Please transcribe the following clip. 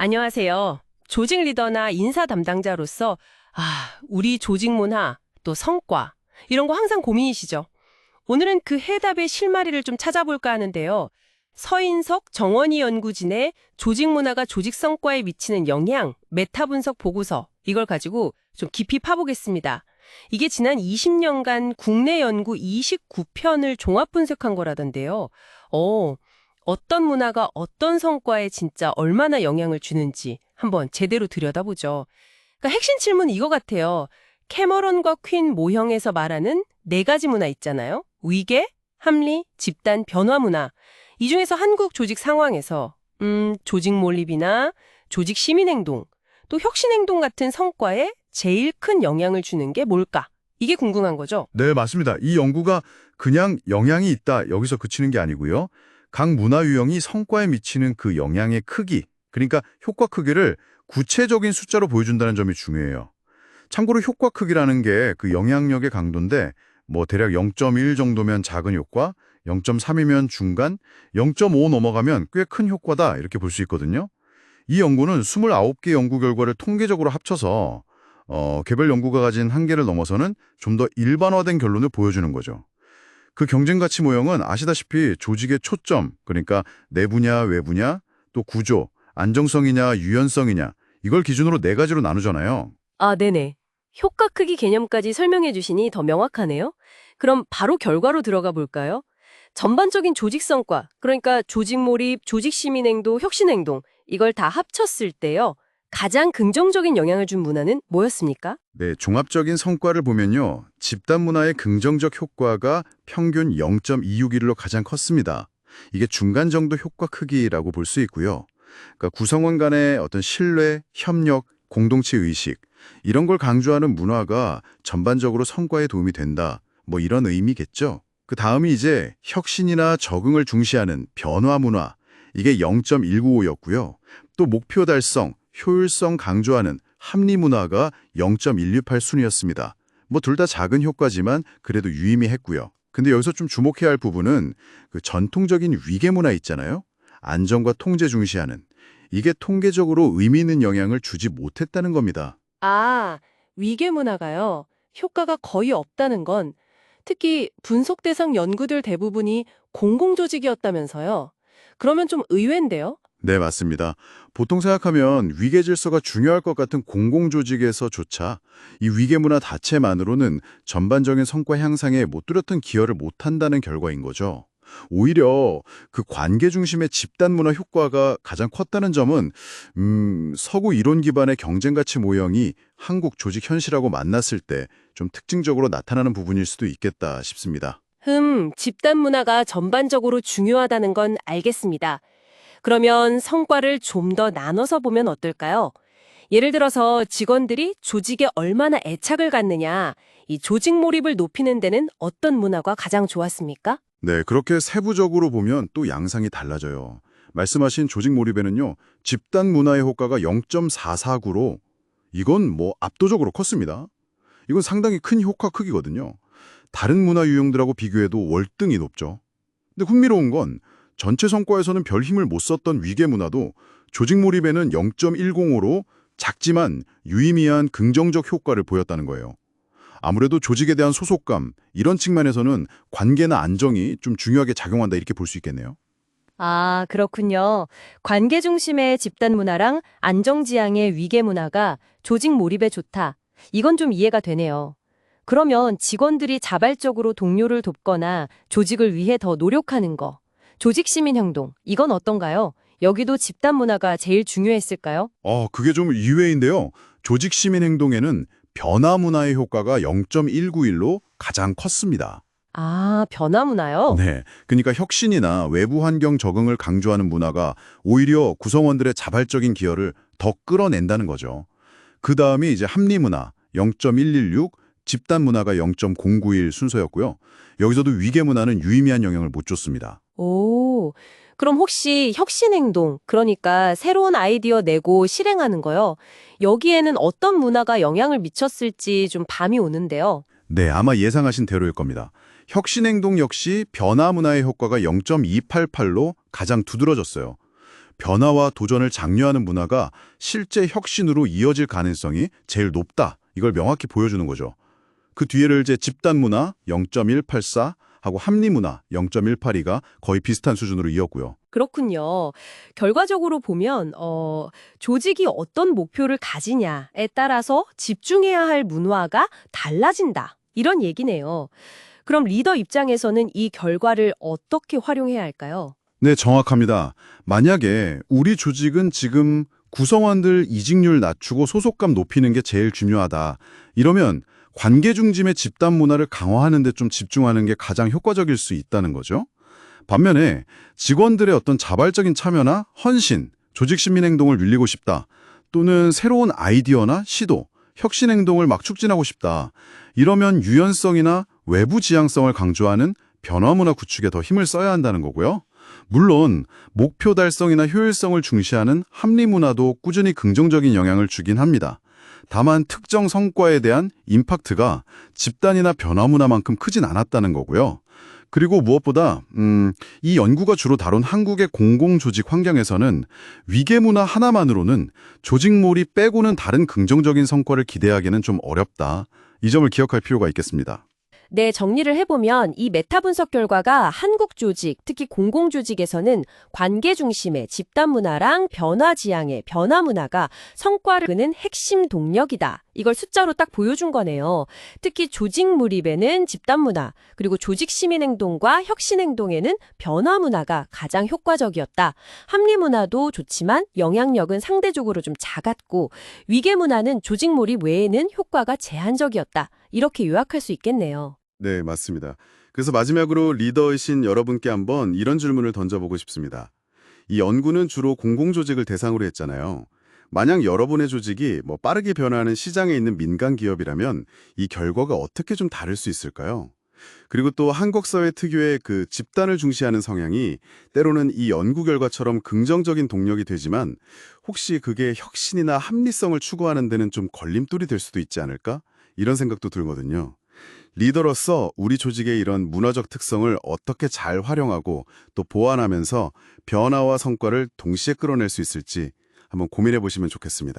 안녕하세요. 조직 리더나 인사 담당자로서 아, 우리 조직 문화, 또 성과 이런 거 항상 고민이시죠? 오늘은 그 해답의 실마리를 좀 찾아볼까 하는데요. 서인석 정원희 연구진의 조직 문화가 조직 성과에 미치는 영향 메타 분석 보고서 이걸 가지고 좀 깊이 파보겠습니다. 이게 지난 20년간 국내 연구 29편을 종합 분석한 거라던데요. 어, 어떤 문화가 어떤 성과에 진짜 얼마나 영향을 주는지 한번 제대로 들여다보죠. 그러니까 핵심 질문은 이거 같아요. 캐머런과 퀸 모형에서 말하는 네 가지 문화 있잖아요. 위계, 합리, 집단, 변화 문화. 이 중에서 한국 조직 상황에서 음, 조직 몰입이나 조직 시민 행동, 또 혁신 행동 같은 성과에 제일 큰 영향을 주는 게 뭘까? 이게 궁금한 거죠. 네, 맞습니다. 이 연구가 그냥 영향이 있다 여기서 그치는 게 아니고요. 각 문화 유형이 성과에 미치는 그 영향의 크기, 그러니까 효과 크기를 구체적인 숫자로 보여준다는 점이 중요해요. 참고로 효과 크기라는 게 그 영향력의 강도인데 뭐 대략 0.1 정도면 작은 효과, 0.3이면 중간, 0.5 넘어가면 꽤 큰 효과다 이렇게 볼 수 있거든요. 이 연구는 29개 연구 결과를 통계적으로 합쳐서 어, 개별 연구가 가진 한계를 넘어서는 좀 더 일반화된 결론을 보여주는 거죠. 그 경쟁 가치 모형은 아시다시피 조직의 초점, 그러니까 내부냐 외부냐, 또 구조, 안정성이냐 유연성이냐 이걸 기준으로 네 가지로 나누잖아요. 아, 네네. 효과 크기 개념까지 설명해 주시니 더 명확하네요. 그럼 바로 결과로 들어가 볼까요? 전반적인 조직 성과, 그러니까 조직 몰입, 조직 시민 행동, 혁신 행동, 이걸 다 합쳤을 때요. 가장 긍정적인 영향을 준 문화는 뭐였습니까? 네, 종합적인 성과를 보면요. 집단 문화의 긍정적 효과가 평균 0.261로 가장 컸습니다. 이게 중간 정도 효과 크기라고 볼 수 있고요. 그러니까 구성원 간의 어떤 신뢰, 협력, 공동체 의식 이런 걸 강조하는 문화가 전반적으로 성과에 도움이 된다. 뭐 이런 의미겠죠. 그 다음이 이제 혁신이나 적응을 중시하는 변화 문화. 이게 0.195였고요. 또 목표 달성, 효율성 강조하는 합리 문화가 0.168 순이었습니다. 뭐 둘 다 작은 효과지만 그래도 유의미했고요. 근데 여기서 좀 주목해야 할 부분은 그 전통적인 위계 문화 있잖아요. 안정과 통제 중시하는 이게 통계적으로 의미 있는 영향을 주지 못했다는 겁니다. 아, 위계 문화가요. 효과가 거의 없다는 건 특히 분석 대상 연구들 대부분이 공공조직이었다면서요. 그러면 좀 의외인데요? 네, 맞습니다. 보통 생각하면 위계 질서가 중요할 것 같은 공공조직에서조차 이 위계 문화 자체만으로는 전반적인 성과 향상에 못 뚜렷한 기여를 못한다는 결과인 거죠. 오히려 그 관계 중심의 집단 문화 효과가 가장 컸다는 점은 음, 서구 이론 기반의 경쟁 가치 모형이 한국 조직 현실하고 만났을 때 좀 특징적으로 나타나는 부분일 수도 있겠다 싶습니다. 흠, 집단 문화가 전반적으로 중요하다는 건 알겠습니다. 그러면 성과를 좀 더 나눠서 보면 어떨까요? 예를 들어서 직원들이 조직에 얼마나 애착을 갖느냐, 이 조직 몰입을 높이는 데는 어떤 문화가 가장 좋았습니까? 네, 그렇게 세부적으로 보면 또 양상이 달라져요. 말씀하신 조직 몰입에는요, 집단 문화의 효과가 0.449로 이건 뭐 압도적으로 컸습니다. 이건 상당히 큰 효과 크기거든요. 다른 문화 유형들하고 비교해도 월등히 높죠. 근데 흥미로운 건 전체 성과에서는 별 힘을 못 썼던 위계 문화도 조직 몰입에는 0.105로 작지만 유의미한 긍정적 효과를 보였다는 거예요. 아무래도 조직에 대한 소속감, 이런 측면에서는 관계나 안정이 좀 중요하게 작용한다 이렇게 볼 수 있겠네요. 아, 그렇군요. 관계 중심의 집단 문화랑 안정지향의 위계 문화가 조직 몰입에 좋다. 이건 좀 이해가 되네요. 그러면 직원들이 자발적으로 동료를 돕거나 조직을 위해 더 노력하는 거, 조직 시민 행동, 이건 어떤가요? 여기도 집단 문화가 제일 중요했을까요? 어, 그게 좀 의외인데요. 조직 시민 행동에는 변화 문화의 효과가 0.191로 가장 컸습니다. 아, 변화 문화요? 네. 그러니까 혁신이나 외부 환경 적응을 강조하는 문화가 오히려 구성원들의 자발적인 기여를 더 끌어낸다는 거죠. 그 다음이 이제 합리 문화 0.116, 집단 문화가 0.091 순서였고요. 여기서도 위계 문화는 유의미한 영향을 못 줬습니다. 오, 그럼 혹시 혁신 행동, 그러니까 새로운 아이디어 내고 실행하는 거요. 여기에는 어떤 문화가 영향을 미쳤을지 좀 감이 오는데요. 네, 아마 예상하신 대로일 겁니다. 혁신 행동 역시 변화 문화의 효과가 0.288로 가장 두드러졌어요. 변화와 도전을 장려하는 문화가 실제 혁신으로 이어질 가능성이 제일 높다. 이걸 명확히 보여주는 거죠. 그 뒤에를 이제 집단 문화 0.184 하고 합리 문화 0.182가 거의 비슷한 수준으로 이었고요. 그렇군요. 결과적으로 보면 어, 조직이 어떤 목표를 가지냐에 따라서 집중해야 할 문화가 달라진다. 이런 얘기네요. 그럼 리더 입장에서는 이 결과를 어떻게 활용해야 할까요? 네, 정확합니다. 만약에 우리 조직은 지금 구성원들 이직률 낮추고 소속감 높이는 게 제일 중요하다. 이러면 관계 중심의 집단 문화를 강화하는 데 좀 집중하는 게 가장 효과적일 수 있다는 거죠. 반면에 직원들의 어떤 자발적인 참여나 헌신, 조직 시민 행동을 늘리고 싶다. 또는 새로운 아이디어나 시도, 혁신 행동을 막 촉진하고 싶다. 이러면 유연성이나 외부 지향성을 강조하는 변화 문화 구축에 더 힘을 써야 한다는 거고요. 물론 목표 달성이나 효율성을 중시하는 합리 문화도 꾸준히 긍정적인 영향을 주긴 합니다. 다만 특정 성과에 대한 임팩트가 집단이나 변화 문화만큼 크진 않았다는 거고요. 그리고 무엇보다 음, 이 연구가 주로 다룬 한국의 공공조직 환경에서는 위계 문화 하나만으로는 조직 몰입 빼고는 다른 긍정적인 성과를 기대하기는 좀 어렵다. 이 점을 기억할 필요가 있겠습니다. 네, 정리를 해보면 이 메타 분석 결과가 한국 조직, 특히 공공 조직에서는 관계 중심의 집단 문화랑 변화 지향의 변화 문화가 성과를 끄는 핵심 동력이다. 이걸 숫자로 딱 보여준 거네요. 특히 조직 몰입에는 집단 문화, 그리고 조직 시민 행동과 혁신 행동에는 변화 문화가 가장 효과적이었다. 합리 문화도 좋지만 영향력은 상대적으로 좀 작았고 위계 문화는 조직 몰입 외에는 효과가 제한적이었다. 이렇게 요약할 수 있겠네요. 네, 맞습니다. 그래서 마지막으로 리더이신 여러분께 한번 이런 질문을 던져보고 싶습니다. 이 연구는 주로 공공조직을 대상으로 했잖아요. 만약 여러분의 조직이 뭐 빠르게 변화하는 시장에 있는 민간 기업이라면 이 결과가 어떻게 좀 다를 수 있을까요? 그리고 또 한국 사회 특유의 그 집단을 중시하는 성향이 때로는 이 연구 결과처럼 긍정적인 동력이 되지만 혹시 그게 혁신이나 합리성을 추구하는 데는 좀 걸림돌이 될 수도 있지 않을까? 이런 생각도 들거든요. 리더로서 우리 조직의 이런 문화적 특성을 어떻게 잘 활용하고 또 보완하면서 변화와 성과를 동시에 끌어낼 수 있을지 한번 고민해 보시면 좋겠습니다.